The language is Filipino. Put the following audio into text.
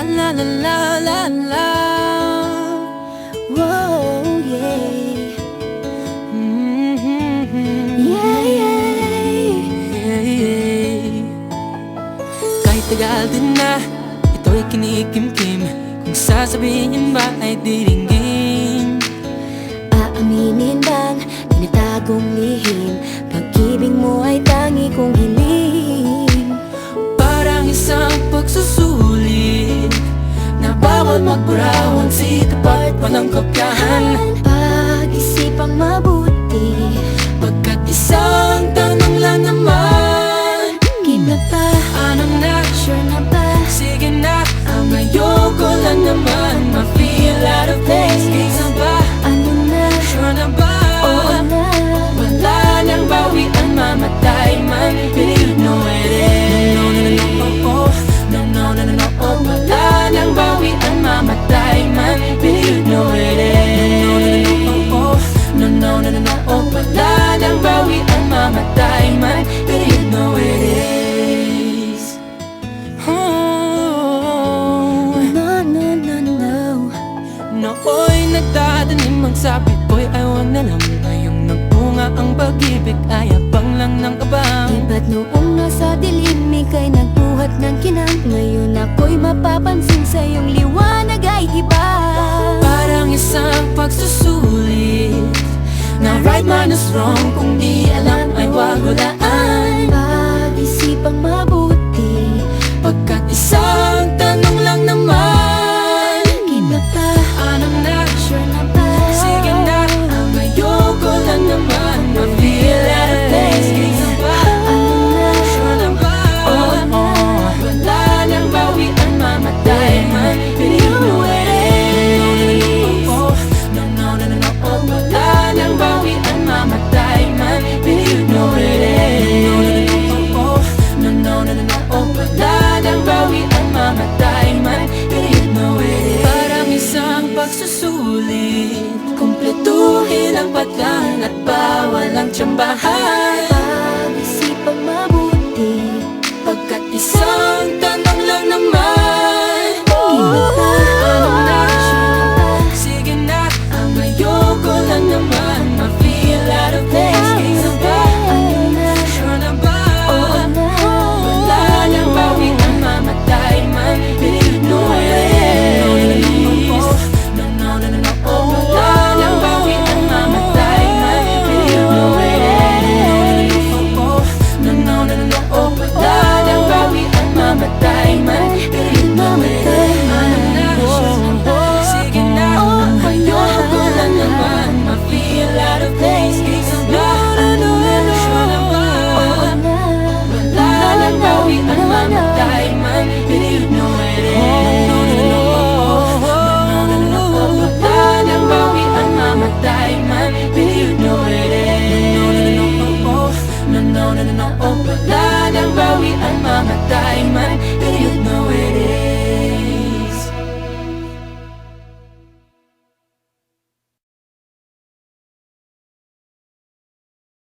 La la la la la la. Whoa, yeah. Mhm. Yeah, yeah Yeah, yeah. Kahit tagal din na Ito'y kinikimkim. Kung sasabihin ba ay diringgin Aaminin bang tinatagong lihim? Pag-ibig mo ay tangi kong hiling. Parang isang pagsusulit Bawal magburawan Si tapat pa ng kopyahan ang sabit ko'y ayaw na lang. Ngayong nagbunga ang pag-ibig ay abang lang ng abang Iba't noong nasa dilim Ika'y nagbuhat ng kinang? Ngayon ako'y mapapansin sa iyong liwanag ay iba. Parang isang pagsusulit. Na right man is wrong Kung di alam ay wag hulaan pagsusulit. Kumpletuhin ang pagkan at bawal ang tsambahan. Sana na o wala ng bawian mamatay man Iyot na wede